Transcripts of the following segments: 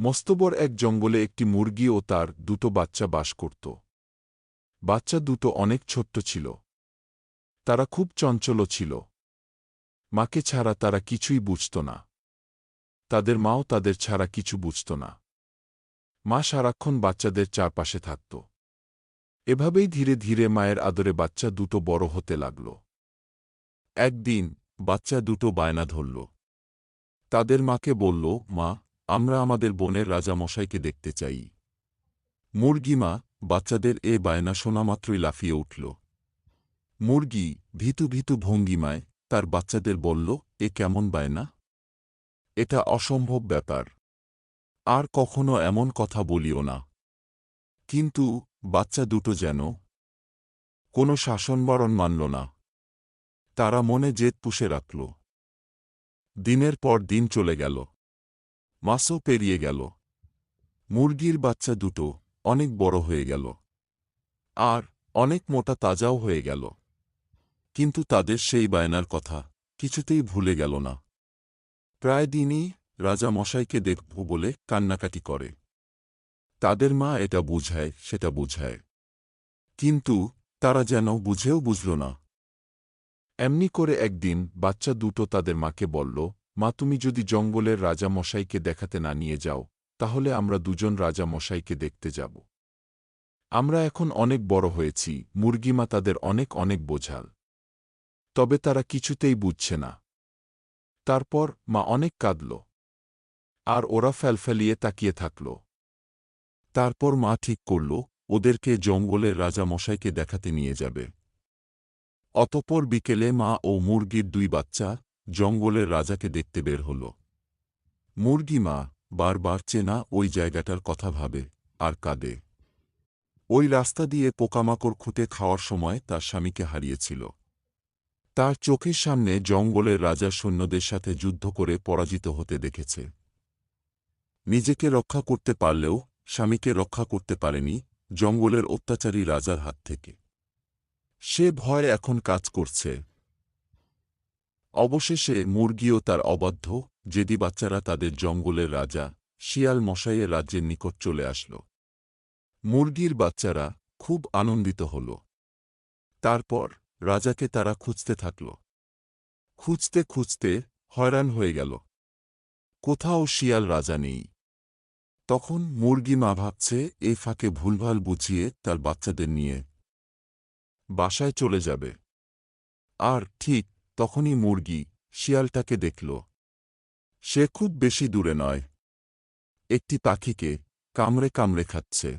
মস্তবর এক জঙ্গলে একটি মুরগি ও তার দুটো বাচ্চা বাস করত। বাচ্চা দুটো অনেক ছোট্ট ছিল। তারা খুব চঞ্চল ছিল। মাকে ছাড়া তারা কিছুই বুঝত না। তাদের মাও তাদের ছাড়া কিছু বুঝত না। মা সারাক্ষণ বাচ্চাদের চারপাশে থাকত। এভাবেই ধীরে ধীরে মায়ের আদরে বাচ্চা দুটো বড় হতে লাগল। একদিন বাচ্চা দুটো বায়না ধরল। তাদের মাকে বলল, মা আমরা আমাদের বোনের রাজামশাইকে দেখতে চাই। মুরগি মা, বাচ্চাদের এ বায়না শোনা মাত্রই লাফিয়ে উঠল। মুরগি, ভীতু ভীতু ভঙ্গিমায় তার বাচ্চাদের বলল, এ কেমন বায়না? এটা অসম্ভব ব্যাপার। আর কখনো এমন কথা বলিও না। কিন্তু বাচ্চা দুটো যেন কোনো শাসনবরণ মানল না। তারা মনে জেদ পুষে রাখল। দিনের পর দিন চলে গেল। মাসও পেরিয়ে গেল। মুরগির বাচ্চা দুটো অনেক বড় হয়ে গেল। আর অনেক মোটা তাজাও হয়ে গেল। কিন্তু তাদের সেই বায়নার কথা কিছুতেই ভুলে গেল না। প্রায় দিনই রাজা মশাইকে দেখব বলে কান্নাকাটি করে। তাদের মা এটা বুঝায়, সেটা বুঝায়। কিন্তু তারা যেন বুঝেও বুঝল না। এমনি করে একদিন বাচ্চা দুটো তাদের মাকে বলল মা, তুমি যদি জঙ্গলের রাজা মশাইকে দেখাতে না নিয়ে যাও, তাহলে আমরা দুজন রাজা মশাইকে দেখতে যাব। আমরা এখন অনেক বড় হয়েছি মুরগিমা তাদের অনেক অনেক বোঝাল। তবে তারা কিছুতেই বুঝছে না। তারপর মা অনেক কাঁদল। আর ওরা ফেলফেলিয়ে তাকিয়ে থাকল। তারপর মা ঠিক করল, ওদেরকে জঙ্গলের রাজা মশাইকে দেখাতে নিয়ে যাবে। অতপর বিকেলে মা ও মুরগির দুই বাচ্চা জঙ্গলের রাজাকে দেখতে বের হল। মুরগি মা বারবার চেনা ওই জায়গাটার কথা ভাবে আর কাঁদে। ওই রাস্তা দিয়ে পোকামাকড় খুঁটে খাওয়ার সময় তার স্বামীকে হারিয়েছিল। তার চোখের সামনে জঙ্গলের রাজা সৈন্যদের সাথে যুদ্ধ করে পরাজিত হতে দেখেছে। নিজেকে রক্ষা করতে পারলেও স্বামীকে রক্ষা করতে পারেনি জঙ্গলের অত্যাচারী রাজার হাত থেকে। সে ভয় এখন কাজ করছে। অবশেষে মুরগিও তার অবাধ্য যেদি বাচ্চারা তাদের জঙ্গলের রাজা, শিয়াল মশাইয়ের রাজ্যের নিকট চলে আসল। মুরগির বাচ্চারা খুব আনন্দিত হল। তারপর রাজাকে তারা খুঁজতে থাকল। খুঁজতে খুঁজতে হয়রান হয়ে গেল। কোথাও শিয়াল রাজা নেই। তখন মুরগি মা ভাবছে, এ ফাঁকে ভুলভাল বুঝিয়ে তার বাচ্চাদের নিয়ে বাসায় চলে যাবে। আর ঠিক তখনই মুরগি শিয়ালটাকে দেখল। সে খুব বেশি দূরে নয়। একটি পাখিকে কামড়ে কামড়ে খাচ্ছে।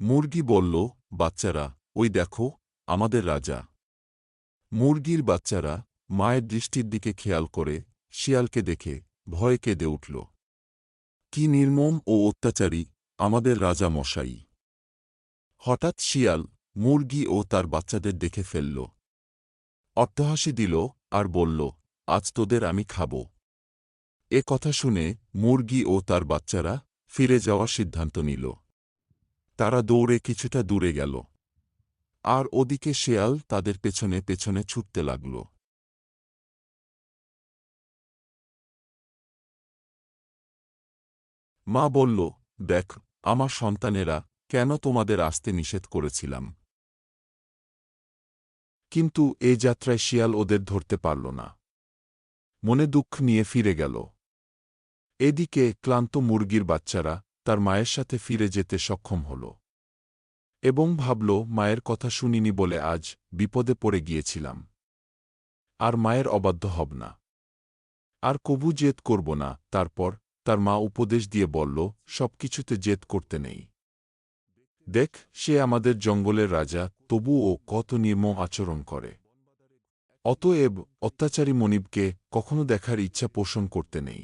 মুরগি বলল, বাচ্চারা, ওই দেখো, আমাদের রাজা। মুরগির বাচ্চারা মায়ের দৃষ্টির দিকে খেয়াল করে শিয়ালকে দেখে ভয়ে কেঁদে উঠল। কি নির্মম ও অত্যাচারী, আমাদের রাজা মশাই! হঠাৎ শিয়াল মুরগি ও তার বাচ্চাদের দেখে ফেলল। অট্টহাসি দিল আর বলল, আজ তোদের আমি খাব। এ কথা শুনে মুরগি ও তার বাচ্চারা ফিরে যাওয়ার সিদ্ধান্ত নিল। তারা দৌড়ে কিছুটা দূরে গেল। আর ওদিকে শেয়াল তাদের পেছনে পেছনে ছুটতে লাগল। মা বলল, দেখ, আমার সন্তানেরা কেন তোমাদের আসতে নিষেধ করেছিলাম? কিন্তু এ যাত্রায় শিয়াল ওদের ধরতে পারল না। মনে দুঃখ নিয়ে ফিরে গেল। এদিকে ক্লান্ত মুরগির বাচ্চারা তার মায়ের সাথে ফিরে যেতে সক্ষম হল এবং ভাবল, মায়ের কথা শুনিনি বলে আজ বিপদে পড়ে গিয়েছিলাম। আর মায়ের অবাধ্য হব না। আর কবু জেদ করব না। তারপর তার মা উপদেশ দিয়ে বলল, সবকিছুতে জেদ করতে নেই। দেখ, সে আমাদের জঙ্গলের রাজা তবুও কত নির্মম আচরণ করে। অতএব অত্যাচারী মনিবকে কখনো দেখার ইচ্ছা পোষণ করতে নেই।